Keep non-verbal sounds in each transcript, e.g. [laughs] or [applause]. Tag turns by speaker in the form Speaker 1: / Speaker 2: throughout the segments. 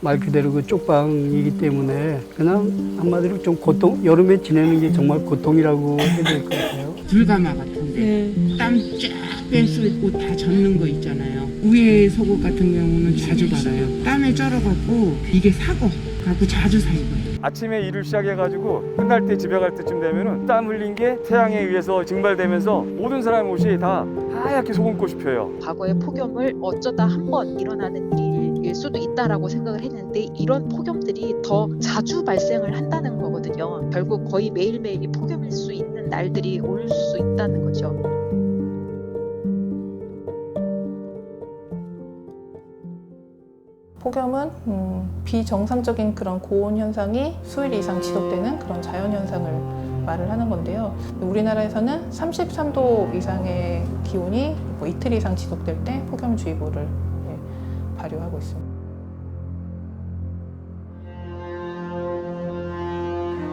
Speaker 1: 말 그대로 그 쪽방이기 때문에 그냥 한마디로 좀 고통 여름에 지내는 게 정말 고통이라고 해야 될 것 같아요.
Speaker 2: 불가마 같은데 땀쫙뺄수 있고 다 젖는 거 있잖아요. 우에 속옷 같은 경우는 자주 받아요. 땀에 쩔어갖고 이게 사고 갖고 자주 사 입어요.
Speaker 3: 아침에 일을 시작해가지고 끝날 때 집에 갈 때쯤 되면은 땀 흘린 게 태양에 의해서 증발되면서 모든 사람 옷이 다 하얗게 소금꽃이 펴요.
Speaker 4: 과거의 폭염을 어쩌다 한 번 일어나는 일일 수도 있다라고 생각을 했는데 이런 폭염들이 더 자주 발생을 한다는 거거든요. 결국 거의 매일매일이 폭염일 수 있는 날들이 올 수 있다는 거죠.
Speaker 5: 폭염은 음, 비정상적인 그런 고온 현상이 수일 이상 지속되는 그런 자연 현상을 말을 하는 건데요. 우리나라에서는 33도 이상의 기온이 뭐 이틀 이상 지속될 때 폭염주의보를 예, 발효하고 있습니다.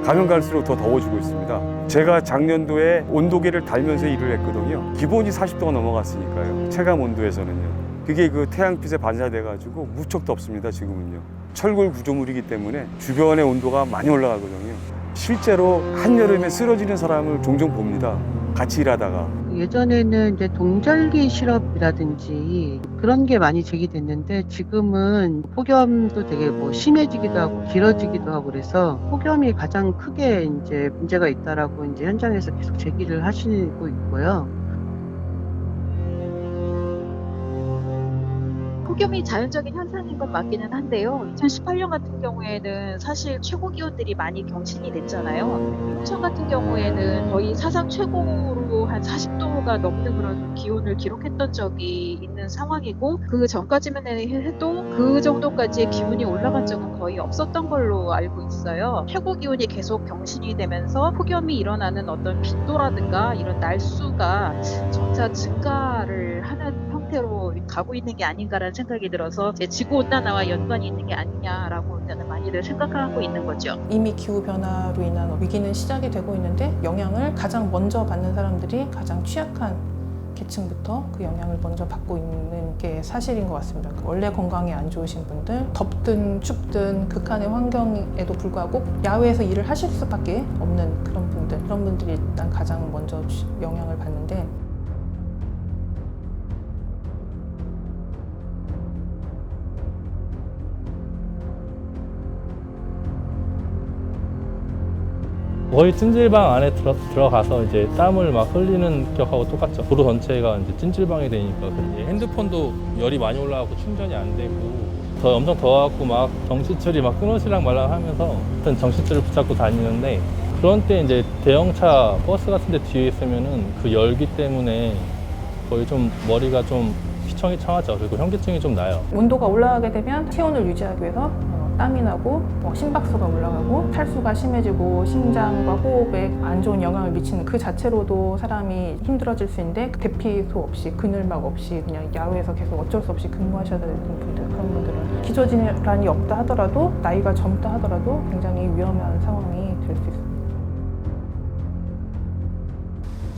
Speaker 3: 가면 갈수록 더 더워지고 있습니다. 제가 작년도에 온도계를 달면서 일을 했거든요. 기본이 40도가 넘어갔으니까요. 체감 온도에서는요. 그게 그 태양빛에 반사돼가지고 무척 덥습니다. 지금은요. 철골 구조물이기 때문에 주변의 온도가 많이 올라가거든요. 실제로 한여름에 쓰러지는 사람을 종종 봅니다. 같이 일하다가
Speaker 6: 예전에는 이제 동절기 실업이라든지 그런 게 많이 제기됐는데 지금은 폭염도 되게 뭐 심해지기도 하고 길어지기도 하고 그래서 폭염이 가장 크게 이제 문제가 있다라고 이제 현장에서 계속 제기를 하시고 있고요.
Speaker 4: 폭염이 자연적인 현상인 건 맞기는 한데요. 2018년 같은 경우에는 사실 최고 기온들이 많이 경신이 됐잖아요. 인천 같은 경우에는 거의 사상 최고로 한 40도가 넘는 그런 기온을 기록했던 적이 있는 상황이고 그 전까지만 해도 그 정도까지의 기온이 올라간 적은 거의 없었던 걸로 알고 있어요. 최고 기온이 계속 경신이 되면서 폭염이 일어나는 어떤 빈도라든가 이런 날수가 점차 증가를 하는 형태로 가고 있는 게 아닌가라는 생각이 들어서 이제 지구 온난화와 연관이 있는 게 아니냐라고 일단은 많이들 생각하고 있는 거죠.
Speaker 5: 이미 기후 변화로 인한 위기는 시작이 되고 있는데 영향을 가장 먼저 받는 사람들이 가장 취약한 계층부터 그 영향을 먼저 받고 있는 게 사실인 것 같습니다. 원래 건강에 안 좋으신 분들, 덥든 춥든 극한의 환경에도 불구하고 야외에서 일을 하실 수밖에 없는 그런 분들, 그런 분들이 일단 가장 먼저 취- 영향을
Speaker 7: 거의 찜질방 안에 들어, 들어가서 이제 땀을 막 흘리는 격하고 똑같죠. 도로 전체가 이제 찜질방이 되니까 이제 핸드폰도 열이 많이 올라가고 충전이 안 되고 더 엄청 더워갖고 막 정신줄이 막 끊어지랑 말랑 하면서 어떤 정신줄을 붙잡고 다니는데 그런 때 이제 대형차 버스 같은 데 뒤에 있으면은 그 열기 때문에 거의 좀 머리가 좀 휘청휘청하죠. 그리고 현기증이 좀 나요.
Speaker 5: 온도가 올라가게 되면 체온을 유지하기 위해서 어, 땀이 나고 어, 심박수가 올라가고 탈수가 심해지고 심장과 호흡에 안 좋은 영향을 미치는 그 자체로도 사람이 힘들어질 수 있는데 대피소 없이 그늘막 없이 그냥 야외에서 계속 어쩔 수 없이 근무하셔야 되는 분들 그런 분들은 기저질환이 없다 하더라도 나이가 젊다 하더라도 굉장히 위험한 상황이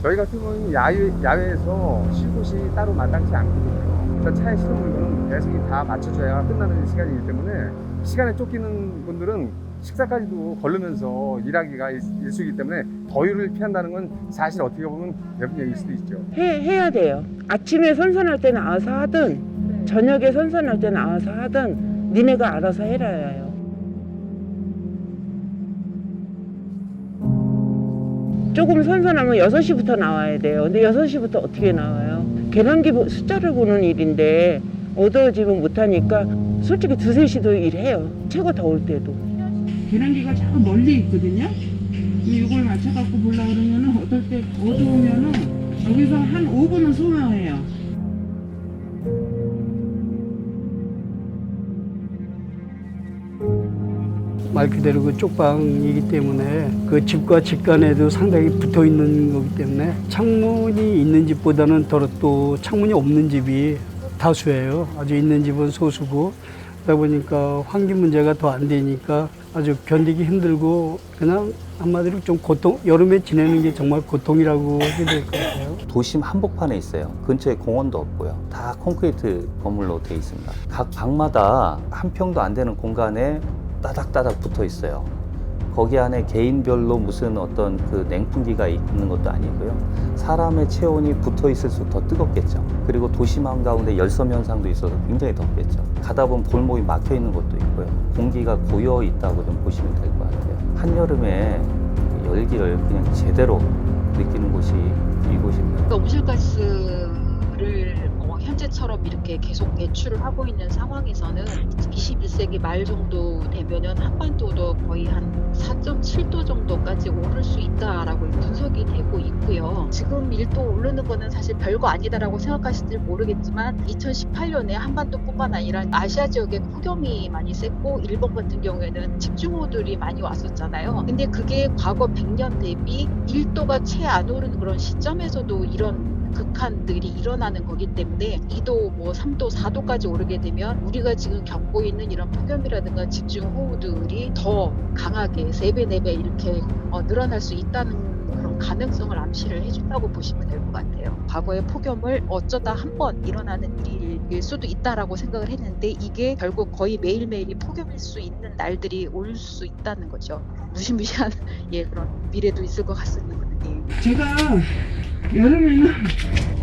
Speaker 8: 저희 같은 경우는 야외, 야외에서 쉴 곳이 따로 마땅치 않거든요. 일단 차에 실은 물건은 배송이 다 맞춰줘야 끝나는 시간이기 때문에 시간에 쫓기는 분들은 식사까지도 걸르면서 일하기가 일- 일수이기 때문에 더위를 피한다는 건 사실 어떻게 보면 얘기일 수도 있죠.
Speaker 2: 해, 해야 돼요. 아침에 선선할 때 나와서 하든 저녁에 선선할 때 나와서 하든 니네가 알아서 해라 해요. 조금 선선하면 6시부터 나와야 돼요. 근데 6시부터 어떻게 나와요? 계란기 보- 숫자를 보는 일인데 어두워지면 못하니까 솔직히 두세 시도 일해요. 최고 더울 때도. 계란기가 자꾸 멀리 있거든요. 이걸 맞춰갖고 보려 그러면은 어떨 때 어두우면은 여기서 한 5분은 소요해요.
Speaker 1: 말 그대로 그 쪽방이기 때문에 그 집과 집 간에도 상당히 붙어 있는 거기 때문에 창문이 있는 집보다는 더러 또 창문이 없는 집이 다수예요. 아주 있는 집은 소수고 그러다 보니까 환기 문제가 더 안 되니까 아주 견디기 힘들고 그냥 한마디로 좀 고통 여름에 지내는 게 정말 고통이라고 해도 될것 같아요.
Speaker 9: 도심 한복판에 있어요. 근처에 공원도 없고요. 다 콘크리트 건물로 돼 있습니다. 각 방마다 한 평도 안 되는 공간에 따닥따닥 붙어 있어요. 거기 안에 개인별로 무슨 어떤 그 냉풍기가 있는 것도 아니고요. 사람의 체온이 붙어 있을수록 더 뜨겁겠죠. 그리고 도심 한가운데 열섬 현상도 있어서 굉장히 덥겠죠. 가다 보면 골목이 막혀 있는 것도 있고요. 공기가 고여 있다고 좀 보시면 될 것 같아요. 한여름에 그 열기를 그냥 제대로 느끼는 곳이 이곳입니다.
Speaker 4: 그러니까 온실가스를 어, 현재처럼 이렇게 계속 배출을 하고 있는 상황에서는 21세기 말 정도 되면은 한반도도 거의 한 4.7도 정도까지 오를 수 있다라고 분석이 되고 있고요. 지금 1도 오르는 거는 사실 별거 아니다라고 생각하실지 모르겠지만 2018년에 한반도뿐만 아니라 아시아 지역에 폭염이 많이 셌고 일본 같은 경우에는 집중호우들이 많이 왔었잖아요. 근데 그게 과거 100년 대비 1도가 채 안 오르는 그런 시점에서도 이런 극한들이 일어나는 거기 때문에 2도, 뭐 3도, 4도까지 오르게 되면 우리가 지금 겪고 있는 이런 폭염이라든가 집중호우들이 더 강하게 3배, 4배 이렇게 어, 늘어날 수 있다는 그런 가능성을 암시를 해준다고 보시면 될 것 같아요. 과거의 폭염을 어쩌다 한 번 일어나는 일일 수도 있다라고 생각을 했는데 이게 결국 거의 매일매일이 폭염일 수 있는 날들이 올 수 있다는 거죠. 무시무시한 [laughs] 예 그런 미래도 있을 것 같습니다. 예.
Speaker 2: 제가 여름에는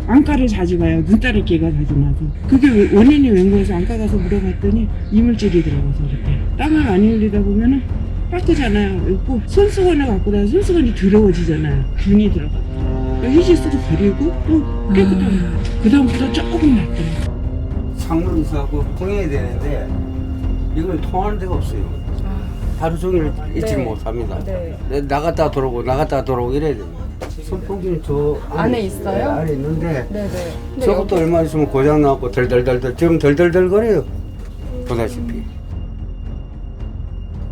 Speaker 2: 안과를 자주 가요. 눈다리끼가 자주 나서. 그게 원인이 웬 거여서 안과 가서 물어봤더니 이물질이 들어가서 그렇대. 땀을 많이 흘리다 보면은 닦이잖아요. 있고 손수건을 갖고 다서 손수건이 더러워지잖아요. 균이 들어가. 희지스도 버리고 또 깨끗하게. 그 다음부터 조금 낫더라고요.
Speaker 10: 상문수하고 통해야 되는데 이걸 통하는 데가 없어요. 하루 종일 있지 못합니다. 네, 나갔다 들어오고 나갔다 들어오고 이래야 됩니다. 선풍기는 저 안에, 있어요? 안에 있는데 저것도 얼마 있으면 고장 나고 덜덜덜덜 지금 덜덜덜 거려요. 보다시피.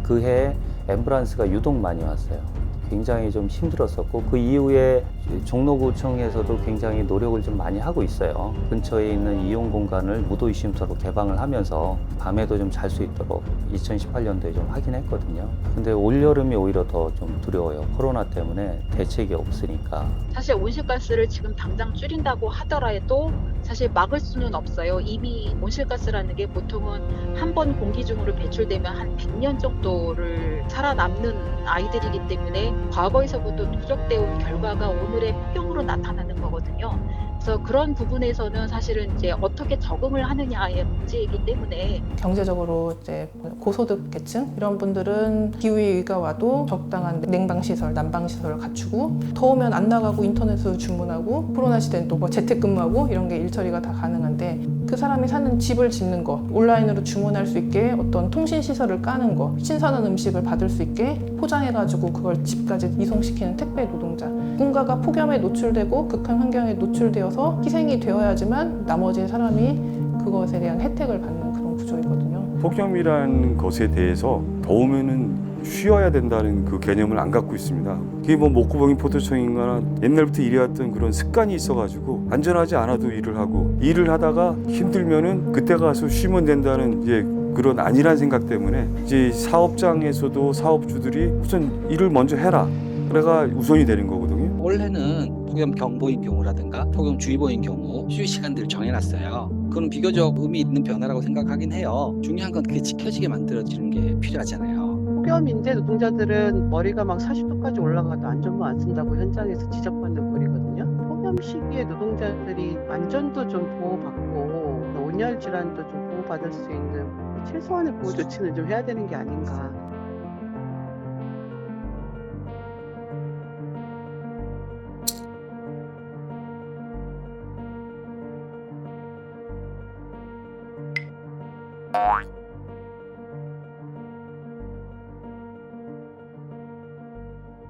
Speaker 9: 그해 앰뷸런스가 유독 많이 왔어요. 굉장히 좀 힘들었었고 그 이후에 종로구청에서도 굉장히 노력을 좀 많이 하고 있어요. 근처에 있는 이용 공간을 무도이 쉼터로 개방을 하면서 밤에도 좀 잘 수 있도록 2018년도에 좀 하긴 했거든요. 근데 올 여름이 오히려 더 좀 두려워요. 코로나 때문에 대책이 없으니까.
Speaker 4: 사실 온실가스를 지금 당장 줄인다고 하더라도 사실 막을 수는 없어요. 이미 온실가스라는 게 보통은 한 번 공기 중으로 배출되면 한 100년 정도를 살아남는 아이들이기 때문에 과거에서부터 누적되어 온 결과가 오늘의 폭염으로 나타나는 거거든요. 그래서 그런 부분에서는 사실은 이제 어떻게 적응을 하느냐의 문제이기 때문에
Speaker 5: 경제적으로 이제 고소득 계층 이런 분들은 기후위기가 와도 적당한 냉방 시설, 난방 시설을 갖추고 더우면 안 나가고 인터넷으로 주문하고 코로나 시대는 또 뭐 재택근무하고 이런 게 일처리가 다 가능한데 그 사람이 사는 집을 짓는 거, 온라인으로 주문할 수 있게 어떤 통신 시설을 까는 거, 신선한 음식을 받을 수 있게 포장해가지고 그걸 집까지 이송시키는 택배 노동자. 누군가가 폭염에 노출되고 극한 환경에 노출되어서 희생이 되어야지만 나머지 사람이 그것에 대한 혜택을 받는 그런 구조이거든요.
Speaker 3: 폭염이라는 것에 대해서 더우면은 쉬어야 된다는 그 개념을 안 갖고 있습니다. 그게 뭐 목구멍이 포도청인가 옛날부터 일해왔던 그런 습관이 있어가지고 안전하지 않아도 일을 하고 일을 하다가 힘들면은 그때 가서 쉬면 된다는 이제 그런 안일한 생각 때문에 이제 사업장에서도 사업주들이 우선 일을 먼저 해라. 그래가 우선이 되는 거거든요.
Speaker 11: 올해는 폭염 경보인 경우라든가 폭염 주의보인 경우 휴일 시간들을 정해놨어요. 그건 비교적 의미 있는 변화라고 생각하긴 해요. 중요한 건 그게 지켜지게 만들어지는 게 필요하잖아요.
Speaker 6: 폭염인데 노동자들은 머리가 막 40도까지 올라가도 안전모 안 쓴다고 현장에서 지적받는 꼴이거든요. 폭염 시기에 노동자들이 안전도 좀 보호받고 온열 질환도 좀 보호받을 수 있는 최소한의 보호 조치는 좀 해야 되는 게 아닌가.